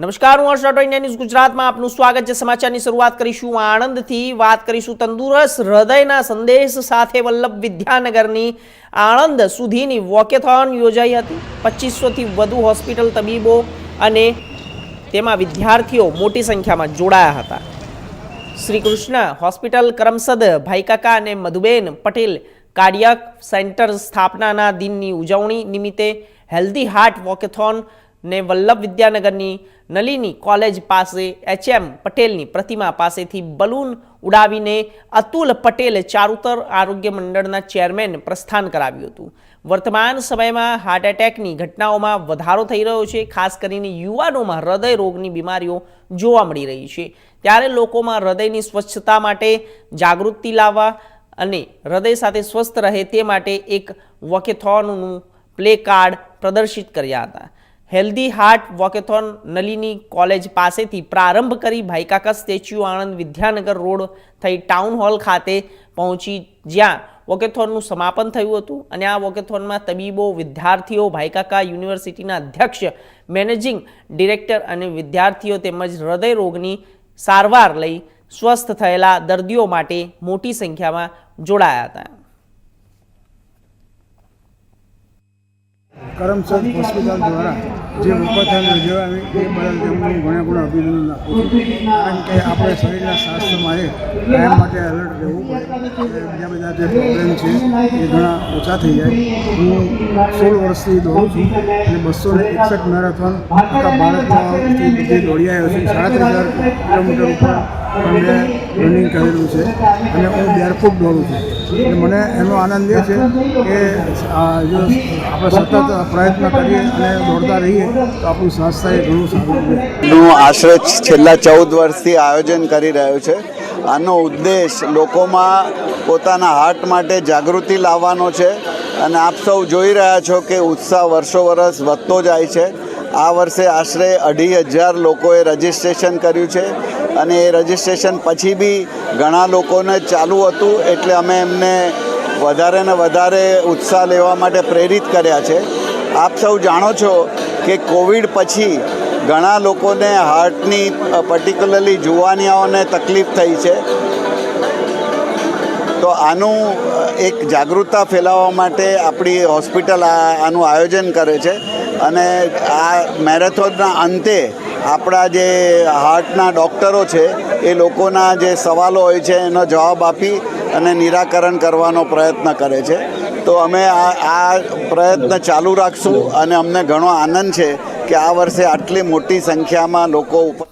નમસ્કાર, હું હર્ષ Rathod India news ગુજરાતમાં આપનું સ્વાગત છે. સમાચારની શરૂઆત કરીશું આણંદથી. વાત કરીશું તંદુરસ્ત હૃદયના સંદેશ સાથે વલ્લભ વિદ્યાનગરની આણંદ સુધીની વોકેથોન યોજાઈ હતી. પચીસોથી વધુ હોસ્પિટલ તબીબો અને તેમાં વિદ્યાર્થીઓ મોટી સંખ્યામાં જોડાયા હતા. શ્રી કૃષ્ણ હોસ્પિટલ કરમસદ ભાઈકાકા અને મધુબેન પટેલ કાર્યક સેન્ટર સ્થાપનાના દિનની ઉજવણી નિમિત્તે હેલ્ધી હાર્ટ વોકેથોન ને વલ્લભ વિદ્યાનગરની નલીની કોલેજ પાસે એચએમ પટેલની પ્રતિમા પાસેથી બલૂન ઉડાવીને અતુલ પટેલ ચારુતર આરોગ્ય મંડળના ચેરમેન પ્રસ્થાન કરાવ્યું હતું. વર્તમાન સમયમાં હાર્ટ એટેકની ઘટનાઓમાં વધારો થઈ રહ્યો છે. ખાસ કરીને યુવાનોમાં હૃદય રોગની બીમારીઓ જોવા મળી રહી છે. ત્યારે લોકોમાં હૃદયની સ્વચ્છતા માટે જાગૃતિ લાવવા અને હૃદય સાથે સ્વસ્થ રહે તે માટે એક વોકેથોનનું પ્લે કાર્ડ પ્રદર્શિત કર્યા હતા. Healthy heart walkathon Nalini college પાસેથી પ્રારંભ કરી ભાઈકાકા સ્ટેચ્યુ આણંદ વિદ્યાનગર રોડ થઈ ટાઉન હોલ ખાતે પહોંચી જ્યાં વોકેથોનનું સમાપન થયું હતું. અને આ વોકેથોનમાં તબીબો, વિદ્યાર્થીઓ, ભાઈકાકા યુનિવર્સિટીના અધ્યક્ષ, મેનેજિંગ ડિરેક્ટર અને વિદ્યાર્થીઓ તેમજ હૃદય રોગની સારવાર લઈ સ્વસ્થ થયેલા દર્દીઓ માટે મોટી સંખ્યામાં જોડાયા હતા. કરમસદ હોસ્પિટલ દ્વારા જે વોકથોન યોજવાની એ બદલ તેમનું ઘણા ઘણા અભિનંદન આપું છું. કારણ કે આપણે શરીરના સ્વાસ્થ્યમાં એ કાયમ માટે એલર્ટ રહેવું પડે. બીજા બધા જે પ્રોબ્લેમ છે, એ ઘણા ઓછા થઈ જાય. હું સોળ વર્ષથી દોડું છું અને બસો ને એકસઠ મેરેથોન આખા ભારતમાં દોડી આવ્યો છું. સાડત્રીસ હજાર કિલોમીટર ઉપર પણ રનિંગ કરેલું છે. અને હું બેરફૂટ દોડું છું. એટલે મને એનો આનંદ એ છે કે જો આપણે સતત પ્રયત્ન કરીએ અને દોડતા રહીએ, તો આપણું સ્વાસ્થ્ય ઘણું સારું નું આશરે છેલ્લા ચૌદ વર્ષથી આયોજન કરી રહ્યું છે. આનો ઉદ્દેશ લોકોમાં પોતાના હાર્ટ માટે જાગૃતિ લાવવાનો છે. અને આપ સૌ જોઈ રહ્યા છો કે ઉત્સાહ વર્ષો વર્ષ વધતો જાય છે. આ વર્ષે આશરે અઢી હજાર લોકોએ રજિસ્ટ્રેશન કર્યું છે. અને એ રજિસ્ટ્રેશન પછી બી ઘણા લોકોને ચાલુ હતું એટલે અમે એમને વધારે ને વધારે ઉત્સાહ લેવા માટે પ્રેરિત કર્યા છે. આપ સૌ જાણો છો કે કોવિડ પછી ઘણા લોકોને હાર્ટની પર્ટિક્યુલરલી જુવાનિયાઓને તકલીફ થઈ છે. તો આનું એક જાગૃતતા ફેલાવવા માટે આપણી હોસ્પિટલ આનું આયોજન કરે છે. અને આ મેરેથોનના અંતે આપણા જે હાર્ટના ડૉક્ટરો છે, એ લોકોના જે સવાલો હોય છે, એનો જવાબ આપી અને નિરાકરણ કરવાનો પ્રયત્ન કરે છે. તો અમે આ આ પ્રયત્ન ચાલુ રાખશું અને અમને ઘણો આનંદ છે કે આ વર્ષે આટલી મોટી સંખ્યામાં લોકો ઉપર